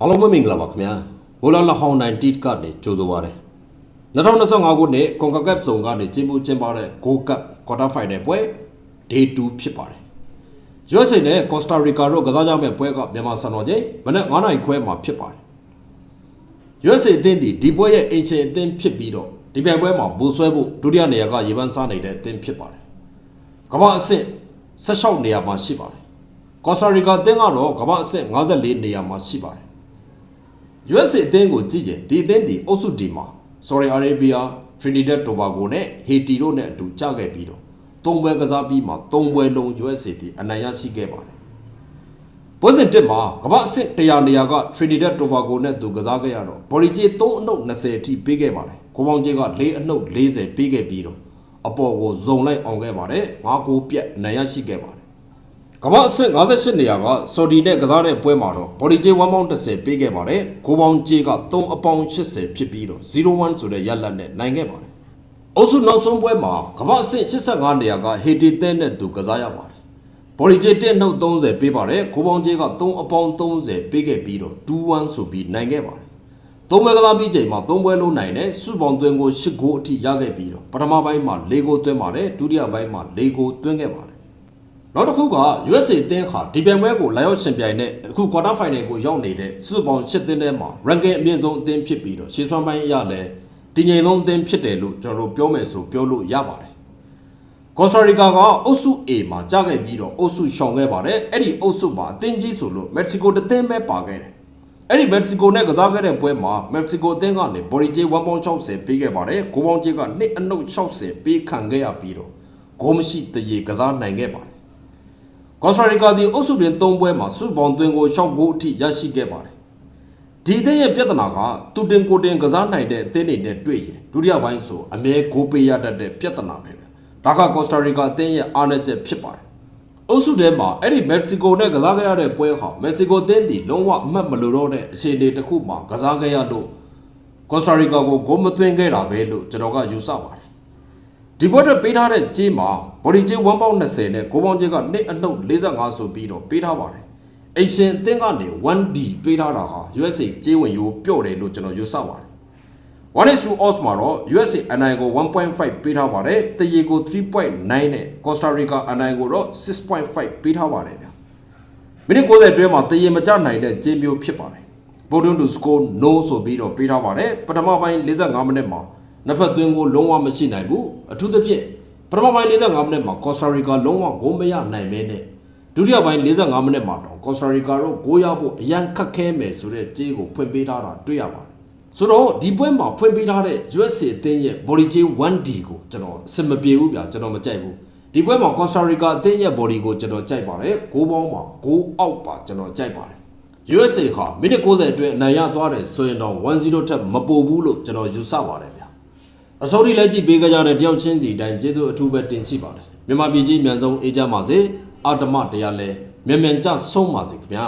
အားလုံးပဲမင်္ဂလာပါခင်ဗျာဘိုလာလဟောင်းနိုင်တီကနေကြိုးဆိုပါရစေ2025ခုနှစ်ကွန်ကာကပ်ဆောင်ကနေကျင်းပကျင်းပတဲ့ Go Cup Quarter Final ပွဲ Day 2ဖြစ်ပါတယ် USA နဲ့ Costa Rica တို့ကစားကြမယ့်ပွဲကမြန်မာစံတော်ချိန်မနက်9:00နာရီခွဲမှာဖြစ်ပါတယ် USA အသင်းဒီဒီပွဲရဲ့အင်ရှင်အသင်းဖြစ်ပြီးတော့ဒီပြိုင်ပွဲမှာဘူဆွဲဖို့ဒုတိယနေရာကရေပန်းစားနေတဲ့အသင်းဖြစ်ပါတယ်ကမ္ဘာအဆင့်16နေရာမှာရှိပါတယ်ကော်စတာရီကာအသင်းကတော့ကမ္ဘာအဆင့်54နေရာမှာရှိပါတယ် USA အသင်းကိုကြည့်ရင်ဒီအသင်းဒီအုပ်စုဒီမှာ Saudi Arabia, Trinidad Tobago နဲ့ Haiti တို့နဲ့အတူကြခဲ့ပြီးတော့သုံးပွဲကစားပြီးမှသုံးပွဲလုံး USA ဒီအနိုင်ရရှိခဲ့ပါတယ်။ပွဲစဉ်တစ်မှာကမ္ဘာအဆင့်100နေရာက Trinidad Tobago နဲ့သူကစားခဲ့ရတော့ဘော်လီဂျီ3အနှုတ်20အထိပေးခဲ့ပါတယ်။ကိုပေါင်းကြီးက4အနှုတ်40ပေးခဲ့ပြီးတော့အပေါ်ကိုဇုံလိုက်အောင်ခဲ့ပါတယ်။5ကိုပြက်အနိုင်ရရှိခဲ့ပါတယ်။ ကမ္ဘာအဆင့်58နေရာကဆော်ဒီနဲ့ကစားတဲ့ပွဲမှာတော့ဘော်ဒီဂျေ1ပေါင်း30ပေးခဲ့ပါတယ်။ကိုပေါင်းဂျေက3အပေါင်း80ဖြစ်ပြီးတော့01ဆိုတဲ့ရလတ်နဲ့နိုင်ခဲ့ပါတယ်။အုပ်စုနောက်ဆုံးပွဲမှာကမ္ဘာအဆင့်85နေရာကဟေတီတဲနဲ့သူကစားရပါတယ်။ဘော်ဒီဂျေ1နှုတ်30ပေးပါတယ်။ကိုပေါင်းဂျေက3အပေါင်း30ပေးခဲ့ပြီးတော့21ဆိုပြီးနိုင်ခဲ့ပါတယ်။သုံးပွဲကစားပြီးချိန်မှာသုံးပွဲလုံးနိုင်တဲ့စုပေါင်းသွင်းကို8ဂိုးအထိရခဲ့ပြီးတော့ပထမပိုင်းမှာ4ဂိုးသွင်းပါတယ်ဒုတိယပိုင်းမှာ4ဂိုးသွင်းခဲ့ပါတယ် နောက်တစ်ခုက USA အသင်းဟာဒီပြိုင်ပွဲကိုလာရောက်ရှင်ပြိုင်တဲ့အခု quarter final ကိုရောက်နေတဲ့စုစုပေါင်း၈သင်းထဲမှာ ranking အမြင့်ဆုံးအသင်းဖြစ်ပြီးတော့ရှေ့ဆွမ်းပိုင်းအရလည်းတည်ငြိမ်ဆုံးအသင်းဖြစ်တယ်လို့ကျွန်တော်တို့ပြောမယ်ဆိုပြောလို့ရပါတယ်။ Costa Rica ကအုပ်စု A မှာကြာခဲ့ပြီးတော့အုပ်စုရှောင်ခဲ့ပါတယ်။အဲ့ဒီအုပ်စုမှာအသင်းကြီးဆိုလို့ Mexico တစ်သင်းပဲပါခဲ့တယ်။အဲ့ဒီ Mexico နဲ့ကစားခဲ့တဲ့ပွဲမှာ Mexico အသင်းကနေ Body J 1.60ပေးခဲ့ပါတယ်။ကိုပေါင်းကြီးကနှစ်အနှုတ်60ပေးခံခဲ့ရပြီးတော့ဂိုးမရှိတရေကစားနိုင်ခဲ့ပါတယ်။ ကော်စတာရီကာဒီအုပ်စုတွင်၃ပွဲမှာစုပေါင်းသွင်းကို6ဂိုးအထိရရှိခဲ့ပါတယ်။ဒီအသင်းရဲ့ပြဿနာကတူတင်ကိုတင်ကစားနိုင်တဲ့အသင်းတွေနဲ့တွေ့ရင်ဒုတိယပိုင်းဆိုအမြဲဂိုးပေးရတတ်တဲ့ပြဿနာပဲဗျ။ဒါကကော်စတာရီကာအသင်းရဲ့အားနည်းချက်ဖြစ်ပါတယ်။အုပ်စုထဲမှာအဲ့ဒီမက္ကဆီကိုနဲ့ကစားခဲ့ရတဲ့ပွဲဟာမက္ကဆီကိုအသင်းဒီလုံးဝအမှတ်မလို့တော့တဲ့အခြေအနေတစ်ခုမှာကစားခဲ့ရလို့ကော်စတာရီကာကိုဂိုးမသွင်းခဲ့တာပဲလို့ကျွန်တော်ကယူဆပါတယ်။ ဒီဘွက်တက်ပေးထားတဲ့ကြေးမှာဘော်ဒီကြေး1ပေါင်း20နဲ့ကိုပေါင်းကြေးကနှစ်အနှုတ်45ဆိုပြီးတော့ပေးထားပါတယ်။အိမ်ရှင်အသင်းကနေ 1D ပေးထားတာဟာ USA ကြေးဝင်ရိုးပြော့တယ်လို့ကျွန်တော်ယူဆပါတယ်။1:2 odds မှာတော့ USA အနိုင်ကို1.5ပေးထားပါတယ်။တရေကို3.9နဲ့ Costa Rica အနိုင်ကိုတော့6.5ပေးထားပါတယ်ဗျ။မိနစ်90အတွင်းမှာတရေမကျနိုင်တဲ့ကြေးမျိုးဖြစ်ပါတယ်။ Bowden to score no ဆိုပြီးတော့ပေးထားပါတယ်။ပထမပိုင်း45မိနစ်မှာ နှစ်ဖက်သွင်းကိုလုံးဝမရှိနိုင်ဘူး။အထူးသဖြင့်ပထမပိုင်း45မိနစ်မှာ Costa Rica လုံးဝဂိုးမရနိုင်ပဲနဲ့ဒုတိယပိုင်း45မိနစ်မှာတော့ Costa Rica တို့ဂိုးရဖို့အရန်ခက်ခဲမယ်ဆိုတဲ့ကြေးကိုဖွင့်ပေးထားတာတွေ့ရပါတယ်။ဆိုတော့ဒီပွဲမှာဖွင့်ပေးထားတဲ့ USA အသင်းရဲ့ body ကြေး 1D ကိုကျွန်တော်အဆင်မပြေဘူးဗျာကျွန်တော်မကြိုက်ဘူး။ဒီပွဲမှာ Costa Rica အသင်းရဲ့ body ကိုကျွန်တော်ကြိုက်ပါတယ်။ဂိုးပေါင်းမှာဂိုးအောက်ပါကျွန်တော်ကြိုက်ပါတယ်။ USA ဟာမိနစ်90အတွင်းအနိုင်ရသွားတယ်ဆိုရင်တော့1-0ထက်မပိုဘူးလို့ကျွန်တော်ယူဆပါတယ်ဗျာ အစိုးရလက်ကြည့်ပေးကြတဲ့တယောက်ချင်းစီအတိုင်းကျေးဇူးအထူးပဲတင်ရှိပါတယ်မြန်မာပြည်ကြီးအမြန်ဆုံးအေးချမ်းပါစေအာတမတရားလဲမြန်မြန်ကြဆုံးပါစေခင်ဗျာ